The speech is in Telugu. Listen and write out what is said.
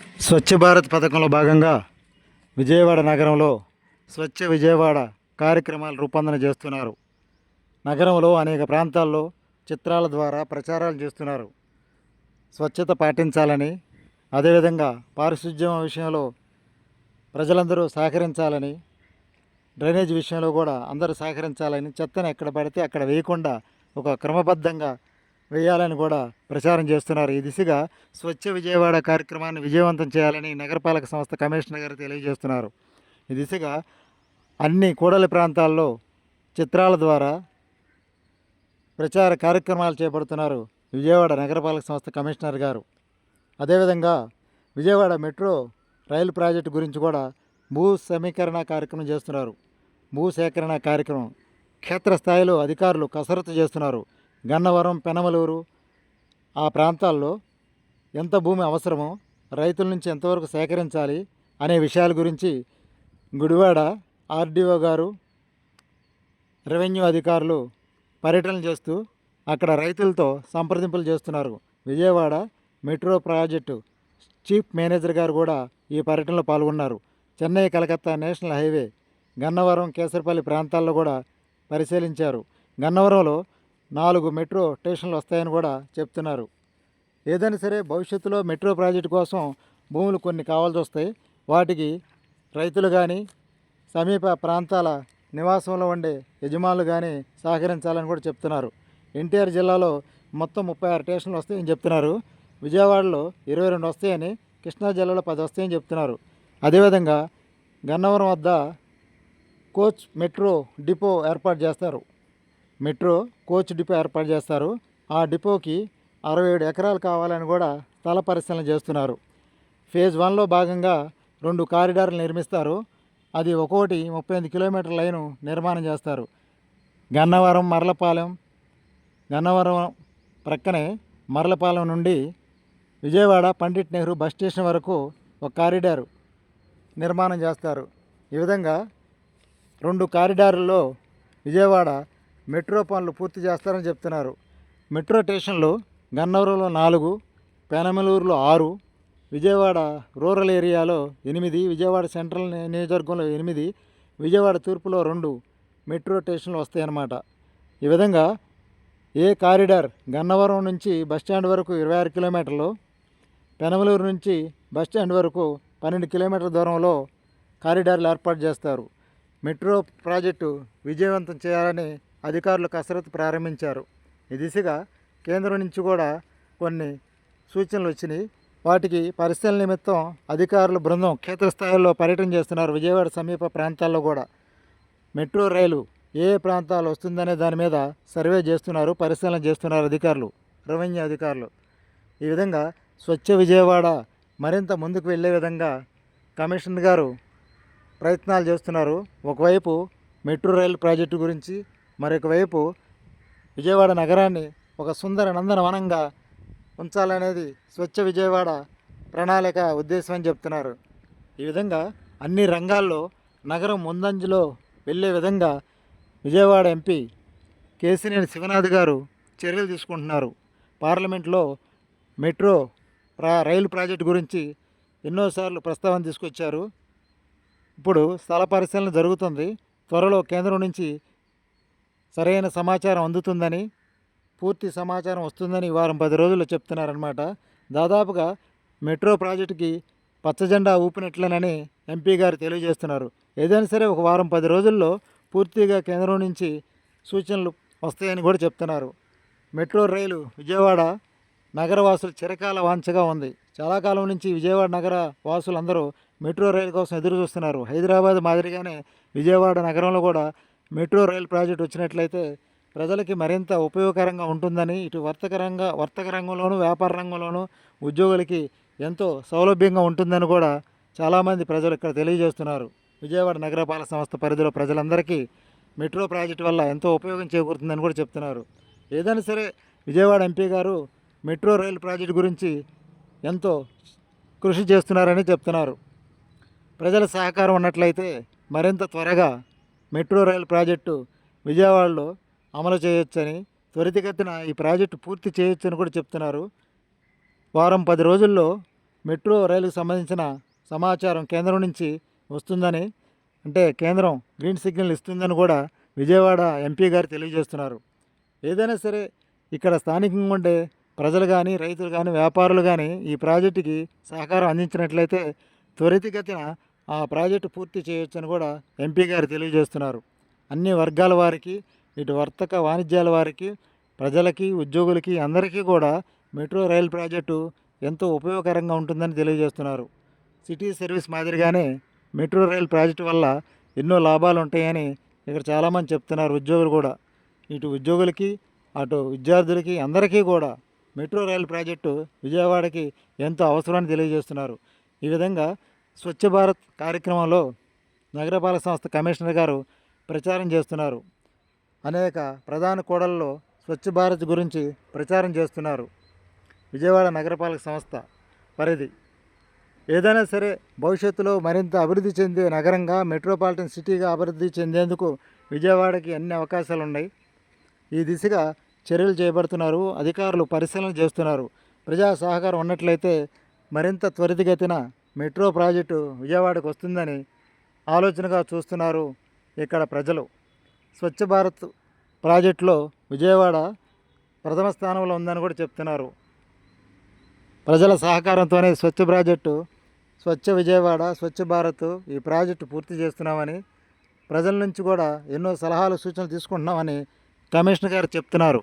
స్వచ్ఛ భారత్ పథకంలో భాగంగా విజయవాడ నగరంలో స్వచ్ఛ విజయవాడ కార్యక్రమాలు రూపొందన చేస్తున్నారు. నగరంలో అనేక ప్రాంతాల్లో చిత్రాల ద్వారా ప్రచారాలు చేస్తున్నారు. స్వచ్ఛత పాటించాలని అదేవిధంగా పారిశుద్ధ్యం విషయంలో ప్రజలందరూ సహకరించాలని డ్రైనేజ్ విషయంలో కూడా అందరూ సహకరించాలని చెత్తను ఎక్కడ పడితే అక్కడ వేయకుండా ఒక క్రమబద్ధంగా వేయాలని కూడా ప్రచారం చేస్తున్నారు. ఈ దిశగా స్వచ్ఛ విజయవాడ కార్యక్రమాన్ని విజయవంతం చేయాలని నగరపాలక సంస్థ కమిషనర్ గారు తెలియజేస్తున్నారు. ఈ దిశగా అన్ని కూడలి ప్రాంతాల్లో చిత్రాల ద్వారా ప్రచార కార్యక్రమాలు చేపడుతున్నారు విజయవాడ నగరపాలక సంస్థ కమిషనర్ గారు. అదేవిధంగా విజయవాడ మెట్రో రైలు ప్రాజెక్టు గురించి కూడా భూ సమీకరణ కార్యక్రమం చేస్తున్నారు. భూ సేకరణ కార్యక్రమం క్షేత్రస్థాయిలో అధికారులు కసరత్తు చేస్తున్నారు. గన్నవరం పెనమలూరు ఆ ప్రాంతాల్లో ఎంత భూమి అవసరమో రైతుల నుంచి ఎంతవరకు సేకరించాలి అనే విషయాల గురించి గుడివాడ ఆర్డీఓ గారు రెవెన్యూ అధికారులు పర్యటన చేస్తూ అక్కడ రైతులతో సంప్రదింపులు చేస్తున్నారు. Vijayawada metro project chief manager గారు కూడా ఈ పర్యటనలో పాల్గొన్నారు. చెన్నై కలకత్తా నేషనల్ హైవే గన్నవరం కేసరపల్లి ప్రాంతాల్లో కూడా పరిశీలించారు. గన్నవరంలో నాలుగు మెట్రో స్టేషన్లు వస్తాయని కూడా చెప్తున్నారు. ఏదైనా సరే భవిష్యత్తులో మెట్రో ప్రాజెక్టు కోసం భూములు కొన్ని కావాల్సి వస్తాయి. వాటికి రైతులు కానీ సమీప ప్రాంతాల నివాసంలో ఉండే యజమానులు కానీ సహకరించాలని కూడా చెప్తున్నారు. ఎన్టీఆర్ జిల్లాలో మొత్తం ముప్పై ఆరు స్టేషన్లు వస్తాయని చెప్తున్నారు. విజయవాడలో ఇరవై రెండు వస్తాయని కృష్ణా జిల్లాలో పది వస్తాయని చెప్తున్నారు. అదేవిధంగా గన్నవరం వద్ద కోచ్ మెట్రో డిపో ఏర్పాటు చేస్తారు. మెట్రో కోచ్ డిపో ఏర్పాటు చేస్తారు. ఆ డిపోకి అరవై ఏడు ఎకరాలు కావాలని కూడా స్థల పరిశీలన చేస్తున్నారు. ఫేజ్ వన్లో భాగంగా రెండు కారిడార్లు నిర్మిస్తారు. అది ఒక్కోటి ముప్పై ఎనిమిది కిలోమీటర్ లైను నిర్మాణం చేస్తారు. గన్నవరం మరలపాలెం గన్నవరం ప్రక్కనే మరలపాలెం నుండి విజయవాడ పండిట్ నెహ్రూ బస్ స్టేషన్ వరకు ఒక కారిడార్ నిర్మాణం చేస్తారు. ఈ విధంగా రెండు కారిడార్లలో విజయవాడ మెట్రో పనులు పూర్తి చేస్తారని చెప్తున్నారు. మెట్రో స్టేషన్లు గన్నవరంలో నాలుగు పెనమలూరులో ఆరు విజయవాడ రూరల్ ఏరియాలో ఎనిమిది విజయవాడ సెంట్రల్ నియోజకవర్గంలో ఎనిమిది విజయవాడ తూర్పులో రెండు మెట్రో స్టేషన్లు వస్తాయన్నమాట. ఈ విధంగా ఏ కారిడార్ గన్నవరం నుంచి బస్టాండ్ వరకు ఇరవై ఆరు కిలోమీటర్లు పెనమలూరు నుంచి బస్టాండ్ వరకు పన్నెండు కిలోమీటర్ల దూరంలో కారిడార్లు ఏర్పాటు చేస్తారు. మెట్రో ప్రాజెక్టు విజయవంతం చేయాలని అధికారులు కసరత్తు ప్రారంభించారు. ఈ దిశగా కేంద్రం నుంచి కూడా కొన్ని సూచనలు వచ్చినాయి. వాటికి పరిశీలన నిమిత్తం అధికారుల బృందం క్షేత్రస్థాయిలో పర్యటన చేస్తున్నారు. విజయవాడ సమీప ప్రాంతాల్లో కూడా మెట్రో రైలు ఏ ఏ ప్రాంతాలు వస్తుందనే దాని మీద సర్వే చేస్తున్నారు పరిశీలన చేస్తున్నారు అధికారులు రెవెన్యూ అధికారులు. ఈ విధంగా స్వచ్ఛ విజయవాడ మరింత ముందుకు వెళ్ళే విధంగా కమిషనర్ గారు ప్రయత్నాలు చేస్తున్నారు. ఒకవైపు మెట్రో రైలు ప్రాజెక్టు గురించి మరొక వైపు విజయవాడ నగరాన్ని ఒక సుందర నందనవనంగా ఉంచాలనేది స్వచ్ఛ విజయవాడ ప్రణాళిక ఉద్దేశం అని చెప్తున్నారు. ఈ విధంగా అన్ని రంగాల్లో నగరం ముందంజలో వెళ్ళే విధంగా విజయవాడ ఎంపీ కేసినేని శివనాథ్ గారు చర్యలు తీసుకుంటున్నారు. పార్లమెంట్లో మెట్రో ప్రా రైలు ప్రాజెక్టు గురించి ఎన్నోసార్లు ప్రస్తావన తీసుకొచ్చారు. ఇప్పుడు స్థల పరిశీలన జరుగుతుంది. త్వరలో కేంద్రం నుంచి సరైన సమాచారం అందుతుందని పూర్తి సమాచారం వస్తుందని వారం పది రోజుల్లో చెప్తున్నారనమాట దాదాపుగా మెట్రో ప్రాజెక్టుకి పచ్చజెండా ఊపినట్లేనని ఎంపీ గారు తెలియజేస్తున్నారు. ఏదైనా సరే ఒక వారం పది రోజుల్లో పూర్తిగా కేంద్రం నుంచి సూచనలు వస్తాయని కూడా చెప్తున్నారు. మెట్రో రైలు విజయవాడ నగరవాసులు చిరకాల వాంఛగా ఉంది. చాలా కాలం నుంచి విజయవాడ నగర వాసులందరూ మెట్రో రైలు కోసం ఎదురు చూస్తున్నారు హైదరాబాద్ మాదిరిగానే విజయవాడ నగరంలో కూడా మెట్రో రైలు ప్రాజెక్ట్ వచ్చినట్లయితే ప్రజలకి మరింత ఉపయోగకరంగా ఉంటుందని ఇటు వర్తక రంగ వర్తక రంగంలోనూ వ్యాపార రంగంలోనూ ఉద్యోగులకి ఎంతో సౌలభ్యంగా ఉంటుందని కూడా చాలామంది ప్రజలు ఇక్కడ తెలియజేస్తున్నారు. విజయవాడ నగరపాలక సంస్థ పరిధిలో ప్రజలందరికీ మెట్రో ప్రాజెక్ట్ వల్ల ఎంతో ఉపయోగం చేకూరుతుందని కూడా చెప్తున్నారు. ఏదైనా సరే విజయవాడ ఎంపీ గారు మెట్రో రైలు ప్రాజెక్ట్ గురించి ఎంతో కృషి చేస్తున్నారని చెప్తున్నారు. ప్రజల సహకారం ఉన్నట్లయితే మరింత త్వరగా మెట్రో రైలు ప్రాజెక్టు విజయవాడలో అమలు చేయొచ్చని త్వరితగతిన ఈ ప్రాజెక్టు పూర్తి చేయొచ్చని కూడా చెప్తున్నారు. వారం పది రోజుల్లో మెట్రో రైలుకు సంబంధించిన సమాచారం కేంద్రం నుంచి వస్తుందని అంటే కేంద్రం గ్రీన్ సిగ్నల్ ఇస్తుందని కూడా విజయవాడ ఎంపీ గారు తెలియజేస్తున్నారు. ఏదైనా సరే ఇక్కడ స్థానికంగా ఉండే ప్రజలు కానీ రైతులు కానీ వ్యాపారులు కానీ ఈ ప్రాజెక్టుకి సహకారం అందించినట్లయితే త్వరితగతిన ఆ ప్రాజెక్టు పూర్తి చేయొచ్చని కూడా ఎంపీ గారు తెలియజేస్తున్నారు. అన్ని వర్గాల వారికి ఇటు వర్తక వాణిజ్యాల వారికి ప్రజలకి ఉద్యోగులకి అందరికీ కూడా మెట్రో రైల్ ప్రాజెక్టు ఎంతో ఉపయోగకరంగా ఉంటుందని తెలియజేస్తున్నారు. సిటీ సర్వీస్ మాదిరిగానే మెట్రో రైల్ ప్రాజెక్టు వల్ల ఎన్నో లాభాలు ఉంటాయని ఇక్కడ చాలామంది చెప్తున్నారు ఉద్యోగులు కూడా. ఇటు ఉద్యోగులకి అటు విద్యార్థులకి అందరికీ కూడా మెట్రో రైల్ ప్రాజెక్టు విజయవాడకి ఎంతో అవసరాన్ని తెలియజేస్తున్నారు. ఈ విధంగా స్వచ్ఛ భారత్ కార్యక్రమంలో నగరపాలక సంస్థ కమిషనర్ గారు ప్రచారం చేస్తున్నారు. అనేక ప్రధాన కూడల్లో స్వచ్ఛ భారత్ గురించి ప్రచారం చేస్తున్నారు. విజయవాడ నగరపాలక సంస్థ పరిధి. ఏదైనా సరే భవిష్యత్తులో మరింత అభివృద్ధి చెందే నగరంగా మెట్రోపాలిటన్ సిటీగా అభివృద్ధి చెందేందుకు విజయవాడకి అన్ని అవకాశాలు ఉన్నాయి ఈ దిశగా చర్యలు చేపడుతున్నారు అధికారులు పరిశీలన చేస్తున్నారు. ప్రజా సహకారం ఉన్నట్లయితే మరింత త్వరితగతిన మెట్రో ప్రాజెక్టు విజయవాడకు వస్తుందని ఆలోచనగా చూస్తున్నారు ఇక్కడ ప్రజలు. స్వచ్ఛ భారత్ ప్రాజెక్టులో విజయవాడ ప్రథమ స్థానంలో ఉందని కూడా చెప్తున్నారు. ప్రజల సహకారంతోనే స్వచ్ఛ ప్రాజెక్టు స్వచ్ఛ విజయవాడ స్వచ్ఛ భారత్ ఈ ప్రాజెక్టు పూర్తి చేస్తున్నామని ప్రజల నుంచి కూడా ఎన్నో సలహాలు సూచనలు తీసుకుంటున్నామని కమిషనర్ గారు చెప్తున్నారు.